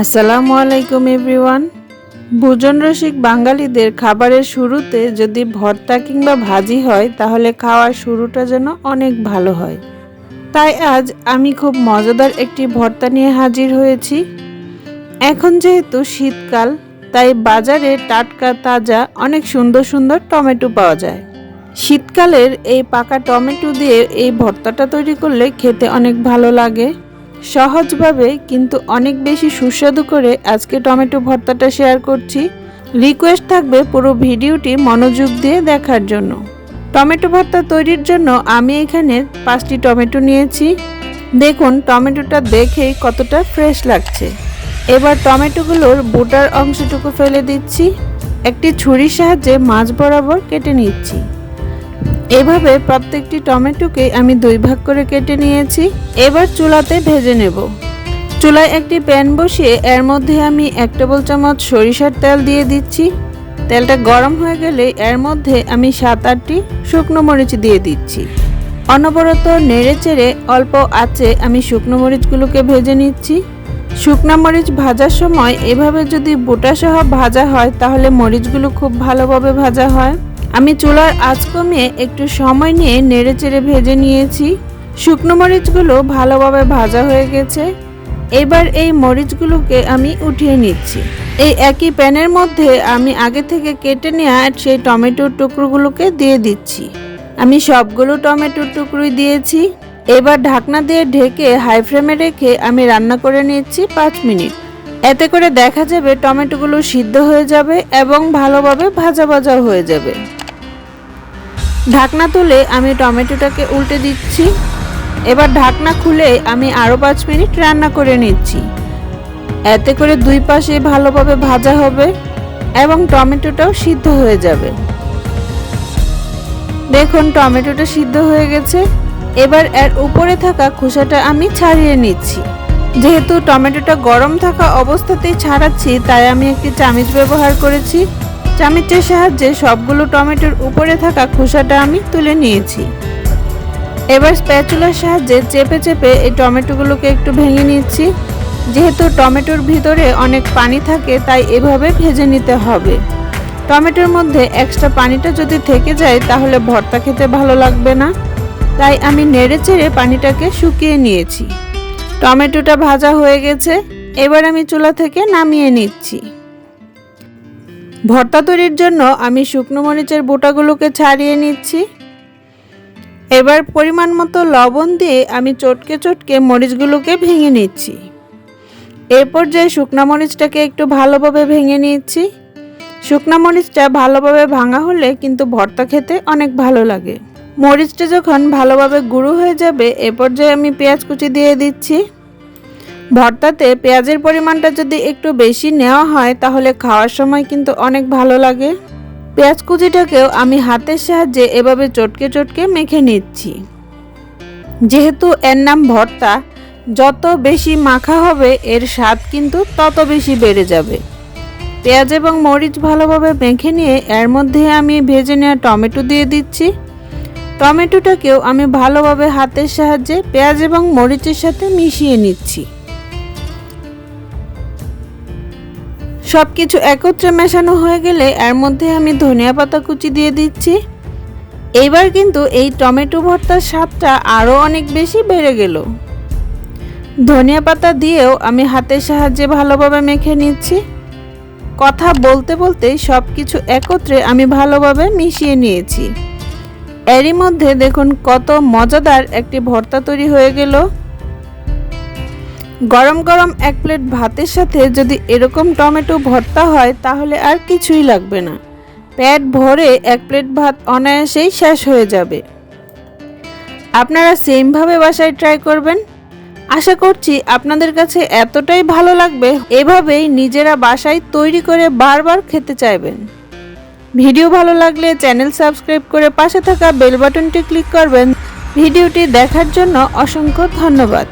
আসসালামু আলাইকুম, এভরিওয়ান। ভোজন রসিক বাঙালিদের খাবারের শুরুতে যদি ভর্তা কিংবা ভাজি হয়, তাহলে খাওয়ার শুরুটা যেন অনেক ভালো হয়। তাই আজ আমি খুব মজাদার একটি ভর্তা নিয়ে হাজির হয়েছি। এখন যেহেতু শীতকাল, তাই বাজারে টাটকা, তাজা, অনেক সুন্দর সুন্দর টমেটো পাওয়া যায়। শীতকালের এই পাকা টমেটো দিয়ে এই ভর্তাটা তৈরি করলে খেতে অনেক ভালো লাগে। সহজভাবে কিন্তু অনেক বেশি সুস্বাদু করে আজকে টমেটো ভর্তাটা শেয়ার করছি। রিকোয়েস্ট থাকবে পুরো ভিডিওটি মনোযোগ দিয়ে দেখার জন্য। টমেটো ভর্তা তৈরির জন্য আমি এখানে পাঁচটি টমেটো নিয়েছি। দেখুন, টমেটোটা দেখেই কতটা ফ্রেশ লাগছে। এবার টমেটোগুলোর বোটার অংশটুকু ফেলে দিচ্ছি। একটি ছুরির সাহায্যে মাছ বরাবর কেটে নিচ্ছি। এভাবে প্রত্যেকটি টমেটোকে আমি দুই ভাগ করে কেটে নিয়েছি। এবার চুলাতে ভেজে নেব। চুলায় একটি প্যান বসিয়ে এর মধ্যে আমি এক টেবিল চামচ সরিষার তেল দিয়ে দিচ্ছি। তেলটা গরম হয়ে গেলে এর মধ্যে আমি সাত আটটি শুকনো মরিচ দিয়ে দিচ্ছি। অনবরত নেড়ে চেড়ে অল্প আঁচে আমি শুকনো মরিচগুলোকে ভেজে নিচ্ছি। শুকনো মরিচ ভাজার সময় এভাবে যদি বোটা সহ ভাজা হয় তাহলে মরিচগুলো খুব ভালোভাবে ভাজা হয়। আমি চুলার আঁচ কমিয়ে একটু সময় নিয়ে নেড়ে চেড়ে ভেজে নিয়েছি। শুকনো মরিচগুলো ভালোভাবে ভাজা হয়ে গেছে। এবার এই মরিচগুলোকে আমি উঠিয়ে নিচ্ছি। এই একই প্যানের মধ্যে আমি আগে থেকে কেটে নেওয়া সেই টমেটোর টুকরোগুলোকে দিয়ে দিচ্ছি। আমি সবগুলো টমেটোর টুকরোই দিয়েছি। এবার ঢাকনা দিয়ে ঢেকে হাই ফ্লেমে রেখে আমি রান্না করে নিচ্ছি পাঁচ মিনিট। এতে করে দেখা যাবে টমেটোগুলো সিদ্ধ হয়ে যাবে এবং ভালোভাবে ভাজা ভাজা হয়ে যাবে। ঢাকনা তুলে আমি টমেটোটাকে উল্টে দিচ্ছি। এবার ঢাকনা খুলে আমি আরও পাঁচ মিনিট রান্না করে নিচ্ছি। এতে করে দুই পাশে ভালোভাবে ভাজা হবে এবং টমেটোটাও সিদ্ধ হয়ে যাবে। দেখুন, টমেটোটা সিদ্ধ হয়ে গেছে। এবার এর উপরে থাকা খোসাটা আমি ছাড়িয়ে নিচ্ছি। যেহেতু টমেটোটা গরম থাকা অবস্থাতেই ছাড়াচ্ছি, তাই আমি একটি চামিচ ব্যবহার করেছি। চামিচের সাহায্যে সবগুলো টমেটোর উপরে থাকা খোসাটা আমি তুলে নিয়েছি। এবার স্প্যাচুলার সাহায্যে চেপে চেপে এই টমেটোগুলোকে একটু ভেঙে নিচ্ছি। যেহেতু টমেটোর ভিতরে অনেক পানি থাকে, তাই এভাবে ভেজে নিতে হবে। টমেটোর মধ্যে এক্সট্রা পানিটা যদি থেকে যায়, তাহলে ভর্তা খেতে ভালো লাগবে না। তাই আমি নেড়ে চেড়ে পানিটাকে শুকিয়ে নিয়েছি। টমেটোটা ভাজা হয়ে গেছে। এবার আমি চুলা থেকে নামিয়ে নিচ্ছি। ভর্তা তৈরির জন্য আমি শুকনো মরিচের বোটাগুলোকে ছাড়িয়ে নিচ্ছি। এবার পরিমাণ মতো লবণ দিয়ে আমি চটকে চটকে মরিচগুলোকে ভেঙে নিচ্ছি। এরপর যে শুকনো মরিচটাকে একটু ভালোভাবে ভেঙে নিচ্ছি। শুকনো মরিচটা ভালোভাবে ভাঙা হলে কিন্তু ভর্তা খেতে অনেক ভালো লাগে। মরিচটা যখন ভালোভাবে গুঁড়ো হয়ে যাবে, এ পর্যায়ে আমি পেঁয়াজ কুচি দিয়ে দিচ্ছি। ভর্তাতে পেঁয়াজের পরিমাণটা যদি একটু বেশি নেওয়া হয়, তাহলে খাওয়ার সময় কিন্তু অনেক ভালো লাগে। পেঁয়াজ কুচিটাকেও আমি হাতের সাহায্যে এভাবে চটকে চটকে মেখে নিচ্ছি। যেহেতু এর নাম ভর্তা, যত বেশি মাখা হবে, এর স্বাদ কিন্তু তত বেশি বেড়ে যাবে। পেঁয়াজ এবং মরিচ ভালোভাবে মেখে নিয়ে এর মধ্যে আমি ভেজে নেওয়া টমেটো দিয়ে দিচ্ছি। টমেটোটাকেও আমি ভালোভাবে হাতের সাহায্যে পেঁয়াজ এবং মরিচের সাথে মিশিয়ে নিচ্ছি। সব কিছু একত্রে মেশানো হয়ে গেলে এর মধ্যে আমি ধনিয়া পাতা কুচি দিয়ে দিচ্ছি। এইবার কিন্তু এই টমেটো ভর্তার স্বাদটা আরও অনেক বেশি বেড়ে গেল। ধনিয়া পাতা দিয়েও আমি হাতের সাহায্যে ভালোভাবে মেখে নিচ্ছি। কথা বলতে বলতে সব কিছু একত্রে আমি ভালোভাবে মিশিয়ে নিয়েছি। এরই মধ্যে দেখুন কত মজাদার একটি ভর্তা তৈরি হয়ে গেল। গরম গরম এক প্লেট ভাতের সাথে যদি এরকম টমেটো ভর্তা হয়, তাহলে আর কিছুই লাগবে না। পেট ভরে এক প্লেট ভাত অনায়াসেই শেষ হয়ে যাবে। আপনারা সেমভাবে বাসায় ট্রাই করবেন। আশা করছি আপনাদের কাছে এতটাই ভালো লাগবে, এভাবেই নিজেরা বাসায় তৈরি করে বারবার খেতে চাইবেন। ভিডিও ভালো লাগলে চ্যানেল সাবস্ক্রাইব করে পাশে থাকা বেল বাটনটি ক্লিক করবেন। ভিডিওটি দেখার জন্য অসংখ্য ধন্যবাদ।